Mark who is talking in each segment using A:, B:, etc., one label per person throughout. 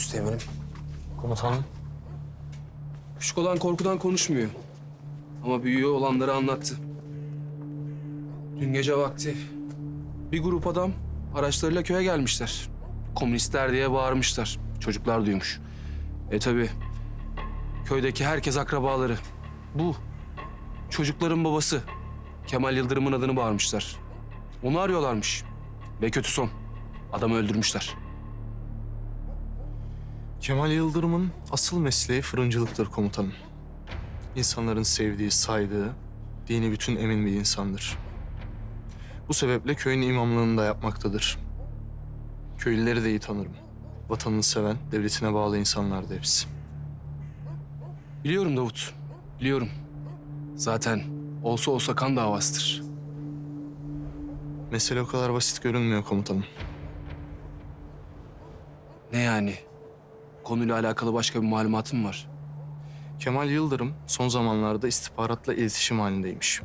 A: Üsteğmenim.
B: Komutanım.
C: Küçük olan korkudan konuşmuyor. Ama büyüğü olanları anlattı. Dün gece vakti bir grup adam araçlarıyla köye gelmişler. Komünistler diye bağırmışlar. Çocuklar duymuş. E tabi köydeki herkes akrabaları. Bu çocukların babası Kemal Yıldırım'ın adını bağırmışlar. Onu arıyorlarmış. Ve kötü son. Adamı öldürmüşler.
B: Kemal Yıldırım'ın asıl mesleği fırıncılıktır komutanım. İnsanların sevdiği, saydığı, dini bütün emin bir insandır. Bu sebeple köyün imamlığını da yapmaktadır. Köylüleri de iyi tanırım. Vatanını seven, devletine bağlı insanlardı hepsi.
C: Biliyorum Davut. Biliyorum. Zaten olsa olsa kan davasıdır.
B: Mesele o kadar basit görünmüyor komutanım.
C: Ne yani? Konuyla alakalı başka bir malumatın var?
B: Kemal Yıldırım son zamanlarda istihbaratla iletişim halindeymiş.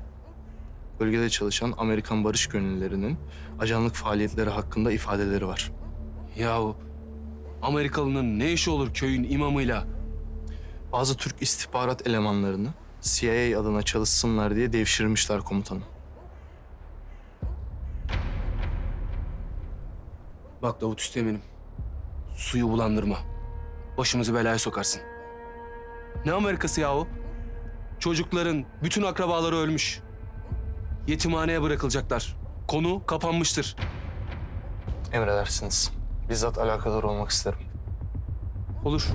B: Bölgede çalışan Amerikan barış gönüllülerinin ajanlık faaliyetleri hakkında ifadeleri var.
C: Yahu Amerikalının ne işi olur köyün imamıyla?
B: Bazı Türk istihbarat elemanlarını CIA adına çalışsınlar diye devşirmişler komutanım.
C: Bak Davut Üsteğmen'im. Suyu bulandırma. Başımızı belaya sokarsın. Ne Amerikası yahu? Çocukların bütün akrabaları ölmüş. Yetimhaneye bırakılacaklar. Konu kapanmıştır.
B: Emredersiniz. Bizzat alakadar olmak isterim.
C: Olur.